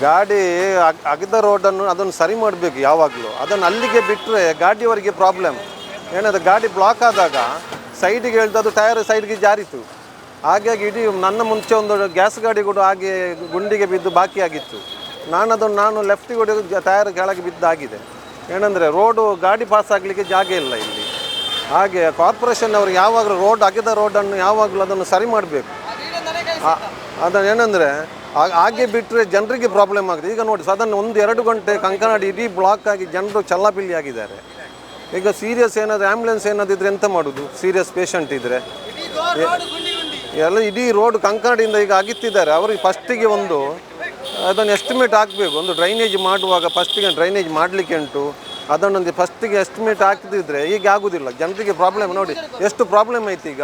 ಗಾಡಿ ಅಗ್- ಅಗದ ರೋಡನ್ನು ಅದನ್ನು ಸರಿ ಮಾಡಬೇಕು ಯಾವಾಗಲೂ. ಅದನ್ನು ಅಲ್ಲಿಗೆ ಬಿಟ್ಟರೆ ಗಾಡಿಯವರಿಗೆ ಪ್ರಾಬ್ಲಮ್ ಏನದು, ಗಾಡಿ ಬ್ಲಾಕ್ ಆದಾಗ ಸೈಡಿಗೆ ಹೇಳ್ದು ಅದು ಟಯರ್ ಸೈಡ್ಗೆ ಜಾರಿತು. ಹಾಗಾಗಿ ಇಡೀ ನನ್ನ ಮುಂಚೆ ಒಂದು ಗ್ಯಾಸ್ ಗಾಡಿ ಕೂಡ ಹಾಗೆ ಗುಂಡಿಗೆ ಬಿದ್ದು ಬಾಕಿ ಆಗಿತ್ತು. ನಾನು ಅದನ್ನು, ನಾನು ಲೆಫ್ಟಿಗೆ ಹೊಡೆದು ಟಯರ್ ಕೆಳಗೆ ಬಿದ್ದಾಗಿದೆ. ಏನಂದರೆ ರೋಡು ಗಾಡಿ ಪಾಸ್ ಆಗಲಿಕ್ಕೆ ಜಾಗ ಇಲ್ಲ ಇಲ್ಲಿ. ಹಾಗೆ ಕಾರ್ಪೊರೇಷನ್ ಅವರು ಯಾವಾಗಲೂ ರೋಡ್ ಅಗೆದ ರೋಡನ್ನು ಯಾವಾಗಲೂ ಅದನ್ನು ಸರಿ ಮಾಡಬೇಕು. ಅದನ್ನು ಏನಂದರೆ ಹಾಗೆ ಬಿಟ್ಟರೆ ಜನರಿಗೆ ಪ್ರಾಬ್ಲಮ್ ಆಗಿದೆ. ಈಗ ನೋಡಿ ಸಾಧಾರಣ ಒಂದು ಎರಡು ಗಂಟೆ ಕಂಕನಾಡಿ ಇಡೀ ಬ್ಲಾಕ್ ಆಗಿ ಜನರು ಚಲ್ಲಾಪಿಲ್ಲಿ ಆಗಿದ್ದಾರೆ ಈಗ ಸೀರಿಯಸ್ ಏನಾದರೂ ಆ್ಯಂಬುಲೆನ್ಸ್ ಏನಾದಿದ್ರೆ ಎಂತ ಮಾಡೋದು? ಸೀರಿಯಸ್ ಪೇಷಂಟ್ ಇದ್ದರೆ ಎಲ್ಲ ಇಡೀ ರೋಡ್ ಕಂಕನಾಡಿಯಿಂದ ಈಗ ಅಗಿತ್ತಿದ್ದಾರೆ. ಅವರಿಗೆ ಫಸ್ಟಿಗೆ ಒಂದು ಅದನ್ನು ಎಸ್ಟಿಮೇಟ್ ಹಾಕಬೇಕು. ಒಂದು ಡ್ರೈನೇಜ್ ಮಾಡುವಾಗ ಫಸ್ಟಿಗೆ ಡ್ರೈನೇಜ್ ಮಾಡಲಿಕ್ಕೆ ಉಂಟು. ಅದನ್ನೊಂದು ಫಸ್ಟಿಗೆ ಎಸ್ಟಿಮೇಟ್ ಹಾಕದಿದ್ರೆ ಈಗ ಆಗೋದಿಲ್ಲ. ಜನರಿಗೆ ಪ್ರಾಬ್ಲಮ್ ನೋಡಿ ಎಷ್ಟು ಪ್ರಾಬ್ಲಮ್ ಐತಿ ಈಗ?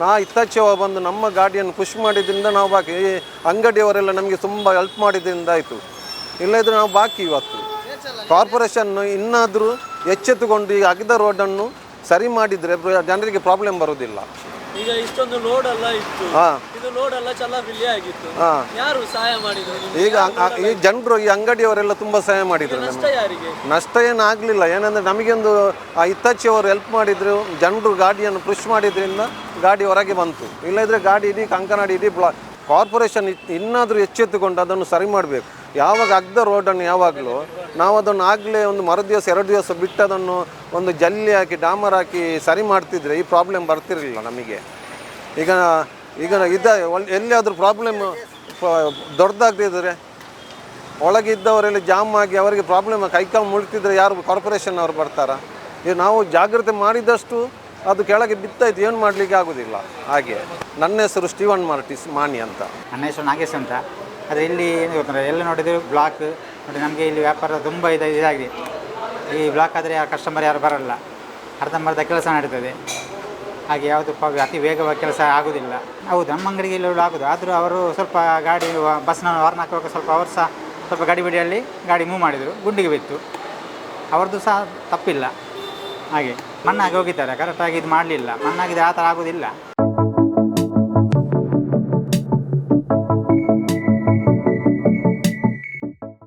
ನಾ ಇತ್ತಾಚೆ ಬಂದು ನಮ್ಮ ಗಾಡಿಯನ್ನು ಖುಷಿ ಮಾಡಿದ್ರಿಂದ ನಾವು ಬಾಕಿ ಅಂಗಡಿಯವರೆಲ್ಲ ನಮಗೆ ತುಂಬ ಹೆಲ್ಪ್ ಮಾಡಿದ್ರಿಂದ ಆಯಿತು. ಇಲ್ಲದ್ರೆ ನಾವು ಬಾಕಿ ಇವತ್ತು. ಕಾರ್ಪೊರೇಷನ್ ಇನ್ನಾದರೂ ಎಚ್ಚೆತ್ತುಕೊಂಡು ಈ ಅಗಿದ ರೋಡನ್ನು ಸರಿ ಮಾಡಿದರೆ ಜನರಿಗೆ ಪ್ರಾಬ್ಲಮ್ ಬರೋದಿಲ್ಲ ಈಗ ಇಷ್ಟೊಂದು ಲೋಡ್ ಎಲ್ಲ ಇತ್ತು. ಹಾಂ. ಇದು ಲೋಡ್ ಎಲ್ಲ ಚಲ್ಲಾಪಿಲ್ಲಿ ಆಗಿತ್ತು. ಹಾಂ. ಯಾರು ಸಹಾಯ ಮಾಡಿದ್ರು ನಿಮ್ಗೆ? ಈಗ ಅ- ಈ ಜನರು ಈ ಅಂಗಡಿಯವರೆಲ್ಲ ತುಂಬ ಸಹಾಯ ಮಾಡಿದ್ರು ನಷ್ಟ ನಮಗೆ. ಯಾರಿಗೆ? ನಷ್ಟ ಏನು ಆಗಲಿಲ್ಲ ಏನಂದರೆ ನಮಗೊಂದು ಆ ಹೆಲ್ಪ್ ಮಾಡಿದ್ರು ಜನರು ಗಾಡಿಯನ್ನು ಪುಷ್ ಮಾಡಿದ್ರಿಂದ ಗಾಡಿ ಹೊರಗೆ ಬಂತು. ಇಲ್ಲದಿದ್ದರೆ ಗಾಡಿ ಇಡೀ ಕಂಕನಾಡಿ ಇಡೀ ಬ್ಲಾ ಕಾರ್ಪೊರೇಷನ್ ಇನ್ನಾದರೂ ಎಚ್ಚೆತ್ತುಕೊಂಡು ಅದನ್ನು ಸರಿ ಮಾಡಬೇಕು. ಯಾವಾಗ ಅಗ್ದ ರೋಡನ್ನು ಯಾವಾಗಲೂ ನಾವು ಅದನ್ನು ಆಗಲೇ ಒಂದು ಮರು ದಿವಸ ಎರಡು ದಿವಸ ಬಿಟ್ಟು ಅದನ್ನು ಒಂದು ಜಲ್ಲಿ ಹಾಕಿ, ಡಾಮರ್ ಹಾಕಿ ಸರಿ ಮಾಡ್ತಿದ್ರೆ ಈ ಪ್ರಾಬ್ಲಮ್ ಬರ್ತಿರಲಿಲ್ಲ ನಮಗೆ. ಈಗ ಈಗ ಇದ್ದ ಎಲ್ಲಿಯಾದರೂ ಪ್ರಾಬ್ಲಮ್ ದೊಡ್ಡದಾಗ್ತಿದ್ರೆ ಒಳಗಿದ್ದವರೆಲ್ಲ ಜಾಮ್ ಆಗಿ ಅವರಿಗೆ ಪ್ರಾಬ್ಲಮ್ ಕೈಕಾಲು ಮುಳ್ತಿದ್ರೆ ಯಾರು ಕಾರ್ಪೊರೇಷನ್ ಅವರು ಬರ್ತಾರಾ? ಈಗ ನಾವು ಜಾಗ್ರತೆ ಮಾಡಿದಷ್ಟು ಅದು ಕೆಳಗೆ ಬಿತ್ತಾಯ್ತು, ಏನು ಮಾಡಲಿಕ್ಕೆ ಆಗೋದಿಲ್ಲ. ಹಾಗೆ, ನನ್ನ ಹೆಸರು ಸ್ಟೀವನ್ ಮಾರ್ಟಿಸ್ ಮಾಣಿ ಅಂತ. ನನ್ನ ಹೆಸರು ನಾಗೇಶ್ ಅಂತ. ಆದರೆ ಇಲ್ಲಿ, ಏನು ಗೊತ್ತಂದ್ರೆ ಎಲ್ಲ ನೋಡಿದ್ರು ಬ್ಲಾಕ್ ನೋಡಿ, ನಮಗೆ ಇಲ್ಲಿ ವ್ಯಾಪಾರ ತುಂಬ ಇದು, ಇದಾಗಿದೆ. ಈ ಬ್ಲಾಕ್ ಆದರೆ ಯಾರು ಕಸ್ಟಮರ್ ಯಾರು ಬರಲ್ಲ. ಅರ್ಧಂಬರ್ಧ ಕೆಲಸ ನಡೀತದೆ. ಹಾಗೆ ಯಾವುದು ಅತಿ ವೇಗವಾಗಿ ಕೆಲಸ ಆಗೋದಿಲ್ಲ. ಹೌದು, ನಮ್ಮ ಅಂಗಡಿಗೆ ಇಲ್ಲಿ ಆಗೋದು. ಆದರೂ ಅವರು ಸ್ವಲ್ಪ ಗಾಡಿ, ಬಸ್ನ ವಾರ್ನ್ ಹಾಕುವಾಗ ಸ್ವಲ್ಪ ಅವರು ಸಹ ಸ್ವಲ್ಪ ಗಡಿಬಿಡಿಯಲ್ಲಿ ಗಾಡಿ ಮೂವ್ ಮಾಡಿದರು. ಗುಂಡಿಗೆ ಬಿತ್ತು. ಅವ್ರದ್ದು ಸಹ ತಪ್ಪಿಲ್ಲ. ಹಾಗೆ ಮಣ್ಣಾಗಿ ಹೋಗಿದ್ದಾರೆ. ಕರೆಕ್ಟಾಗಿ ಇದು ಮಾಡಲಿಲ್ಲ. ಮಣ್ಣಾಗಿದೆ ಆ ಥರ ಆಗೋದಿಲ್ಲ.